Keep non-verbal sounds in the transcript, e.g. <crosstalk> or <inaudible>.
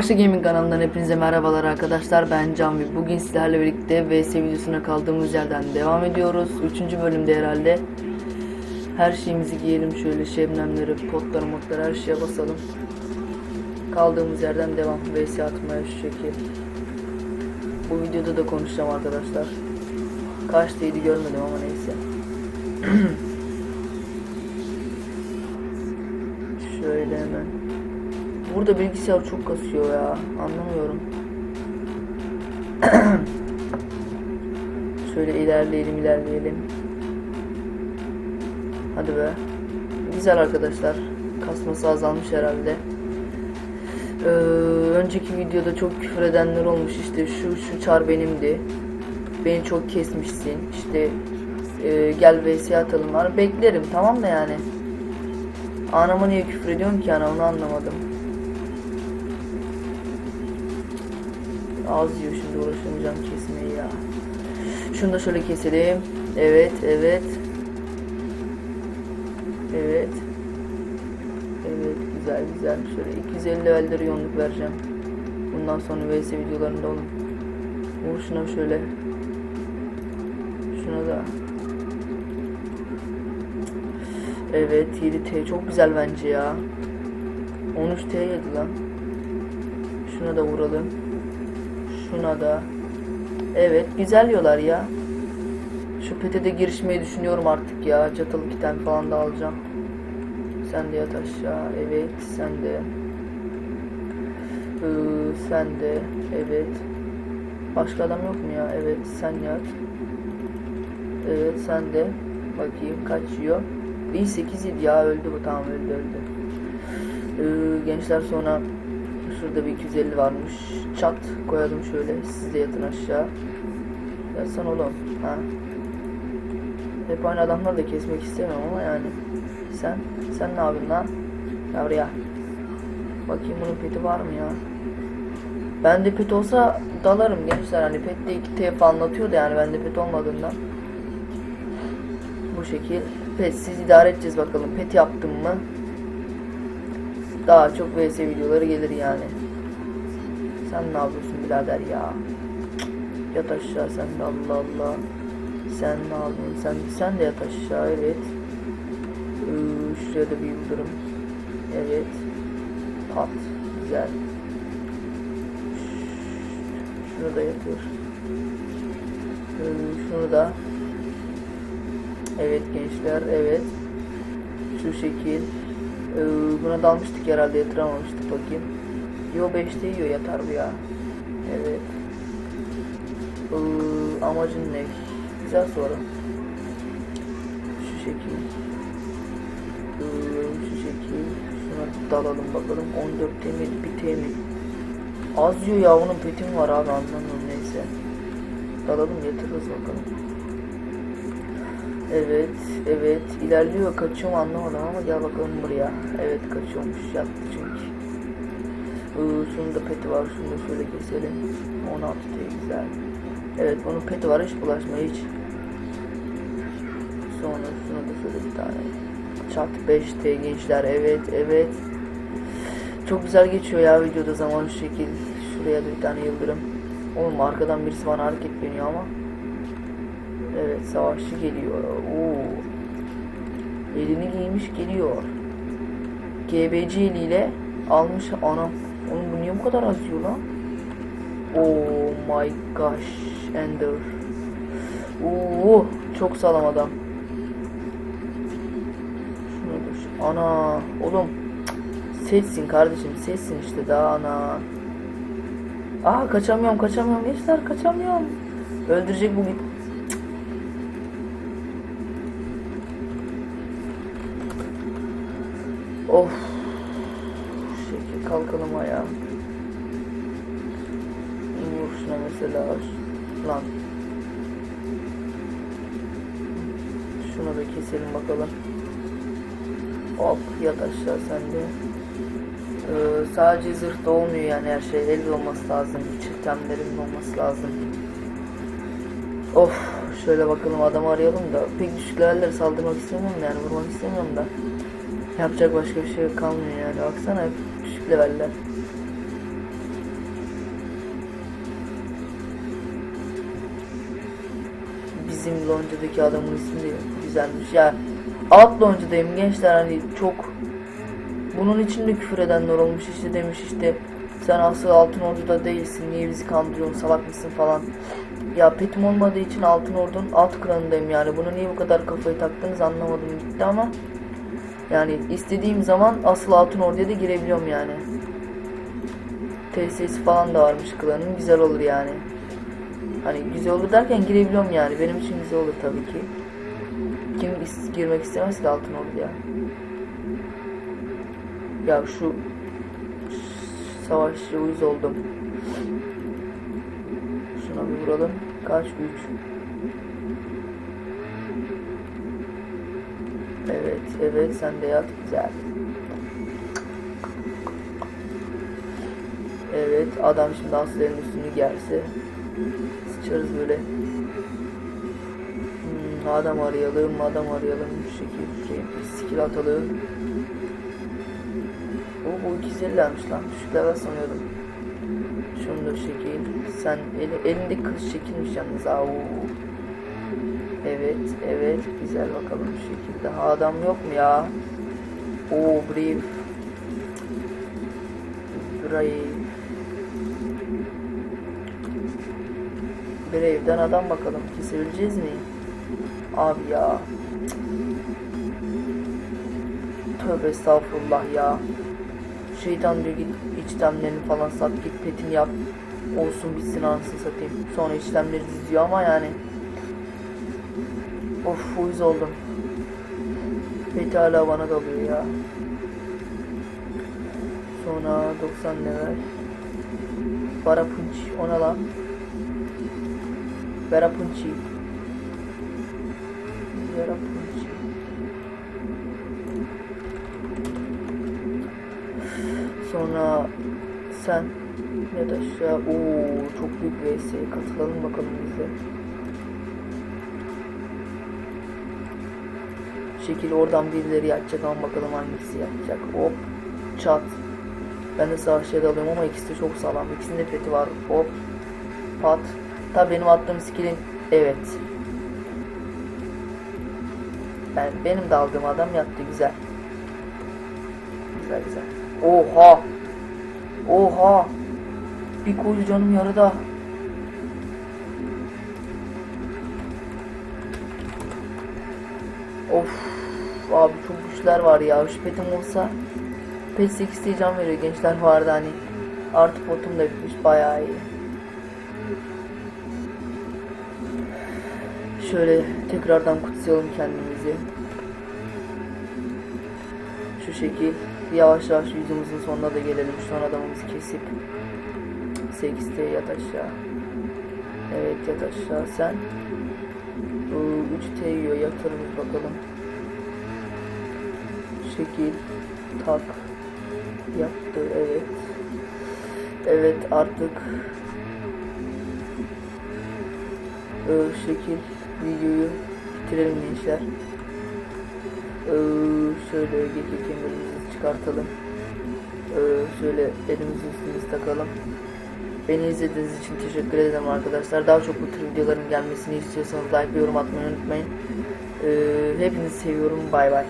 Başta Gaming kanalından hepinize merhabalar arkadaşlar ben Can ve bugün sizlerle birlikte VS videosuna kaldığımız yerden devam ediyoruz. Üçüncü bölümde herhalde. Her şeyimizi giyelim şöyle şebnemleri, potları, motları her şeye basalım. Kaldığımız yerden devam VS atmaya şu şekil. Bu videoda da konuşacağım arkadaşlar. Kaçtaydı görmedim ama neyse. <clears throat> Şöyle hemen. Burada bilgisayar çok kasıyor ya. Anlamıyorum. <clears throat> Şöyle ilerleyelim ilerleyelim. Hadi be. Güzel arkadaşlar. Kasması azalmış herhalde. Ee, önceki videoda çok küfür edenler olmuş işte şu şu çar benimdi. Beni çok kesmişsin. İşte e, gel vs atalım. Beklerim tamam da yani. Anama niye küfür ediyorum ki ana onu anlamadım. Az yiyor şimdi uğraşamayacağım kesmeyi ya. Şunu da şöyle keselim. Evet, evet. Evet. Evet, güzel güzel. Şöyle 250 levelleri yoğunluk vereceğim. Bundan sonra VS videolarında olun. Vur şuna şöyle. Şuna da. Evet 7T çok güzel bence ya. 13T yedi lan. Şuna da vuralım. Şuna da. Evet güzel yollar ya. Şu PT'de girişmeyi düşünüyorum artık ya. Çatalı kiten falan da alacağım. Sen de yat aşağı. Evet sen de. Ee, sen de. Evet. Başka adam yok mu ya? Evet sen yat. Evet sen de. Bakayım kaç yiyor. 1008 yedi ya öldü bu tamam öldü öldü. Ee, gençler sonra şurada bir 250 varmış. Çat koyalım şöyle. Siz de yatın aşağı. Yatsan oğlum. Ha. Hep aynı adamları da kesmek istemiyorum ama yani. Sen, sen ne yapıyorsun lan? Yavruya. Bakayım bunun peti var mı ya? Bende pet olsa dalarım gençler. Hani pette 2T falan atıyordu yani bende pet olmadığından. Bu şekil. Petsiz idare edeceğiz bakalım. Pet yaptım mı? Daha çok VS videoları gelir yani. Sen ne yapıyorsun birader ya? Yat aşağı sen de Allah Allah. Sen ne yapıyorsun? Sen, sen de yat aşağı evet. Ee, şuraya da bir yıldırım. Evet. Pat. Güzel. Şunu da yatır. Ee, şunu da. Evet gençler evet. Şu şekil. Ee, buna dalmıştık herhalde yatıramamıştık bakayım. Yo 5'te yiyor yatar bu ya. Evet. Ee, amacın ne? Güzel soru. Şu şekil. Ee, şu şekil. Şuna dalalım bakalım. 14 temi bir temi. Az yiyor ya onun petim var abi anlamıyorum neyse. Dalalım yatırırız bakalım. Evet, evet. ilerliyor. Kaçıyor mu anlamadım ama gel bakalım buraya. Evet kaçıyormuş. Yattı çünkü. Ee, şunun da peti var. Şunu da şöyle keselim. 16 T güzel. Evet bunun peti var. Hiç bulaşma hiç. Sonra şuna da şöyle bir tane. Çat 5T gençler. Evet, evet. Çok güzel geçiyor ya videoda zaman şu şekil. Şuraya da bir tane yıldırım. Oğlum arkadan birisi bana hareketleniyor ama. Evet savaşçı geliyor. Oo. Elini giymiş geliyor. GBC eliyle almış anam. Oğlum bu niye bu kadar az yiyor lan? Oh my gosh. Ender. Oo, çok sağlam adam. Şunu. Ana oğlum. Seçsin kardeşim seçsin işte daha ana. Aa kaçamıyorum kaçamıyorum gençler kaçamıyorum. Öldürecek bu Of. Şekil kalkalım ayağa. Vur şuna mesela. Lan. Şunu da keselim bakalım. Hop yat aşağı sen de. Ee, sadece zırhta olmuyor yani her şey. Elde olması lazım. Çiftemlerin olması lazım. Of Şöyle bakalım adamı arayalım da. Pek düşük leveller saldırmak istemiyorum yani vurmak istemiyorum da. Yapacak başka bir şey kalmıyor yani. Baksana düşük leveller. Bizim loncadaki adamın ismi de güzelmiş. Ya alt loncadayım gençler hani çok bunun için de küfür edenler olmuş işte demiş işte sen asıl altın orduda değilsin niye bizi kandırıyorsun salak mısın falan ya petim olmadığı için altın ordunun alt klanındayım yani bunu niye bu kadar kafayı taktınız anlamadım gitti ama yani istediğim zaman asıl altın orduya da girebiliyorum yani. TSS falan da varmış klanın güzel olur yani. Hani güzel olur derken girebiliyorum yani benim için güzel olur tabii ki. Kim girmek istemez ki altın orduya. Ya şu savaşçı uyuz oldum. Şuna bir vuralım. Kaç güç? Evet, evet sen de yat güzel. Evet, adam şimdi aslerin üstünü gerse sıçarız böyle. Hmm, adam arayalım, adam arayalım. Şu şekil, şey, skill atalım. O bu 250'lermiş lan. Düşük level sanıyordum. Şunu şekil. Sen eli, elindeki kılıç çekilmiş yalnız. Oo. Evet, evet. Güzel bakalım şu şekilde. Ha, adam yok mu ya? Oo, Brave. Brave. Brave'den adam bakalım. Kesebileceğiz mi? Abi ya. Tövbe estağfurullah ya. Şeytan diyor git işlemlerini falan sat git petini yap. Olsun bitsin anasını satayım. Sonra işlemleri diziyor ama yani. Of uyuz oldum. Peti hala bana dalıyor ya. Sonra 90 level. Bara punch. O ne lan? Vera punchi. Vera punchi. Sonra sen ya da aşağı. Oo çok büyük vs. Katılalım bakalım biz de. Şekil oradan birileri yapacak ama bakalım hangisi yapacak. Hop çat. Ben de savaşçıya dalıyorum ama ikisi de çok sağlam. İkisinin de peti var. Hop pat. Tabi benim attığım skillin evet. Ben benim de aldığım adam yattı güzel. Güzel güzel. Oha. Oha. Bir koyu canım yarıda. Of. Abi çok güçler var ya. Şu petim olsa pet 8 can veriyor gençler vardı hani. Artı potum da bitmiş bayağı iyi. Şöyle tekrardan kutlayalım kendimizi. Şu şekil yavaş yavaş yüzümüzün sonuna da gelelim. Şu son adamımızı kesip 8'te yat aşağı. Evet yat aşağı sen. 3 yiyor yatırırız bakalım. Şekil tak yattı evet. Evet artık e, şekil videoyu bitirelim gençler. E, şöyle gece kemerimizi çıkartalım. E, şöyle elimizi üstümüzü takalım. Beni izlediğiniz için teşekkür ederim arkadaşlar. Daha çok bu tür videoların gelmesini istiyorsanız like ve yorum atmayı unutmayın. E, hepinizi seviyorum. Bay bay.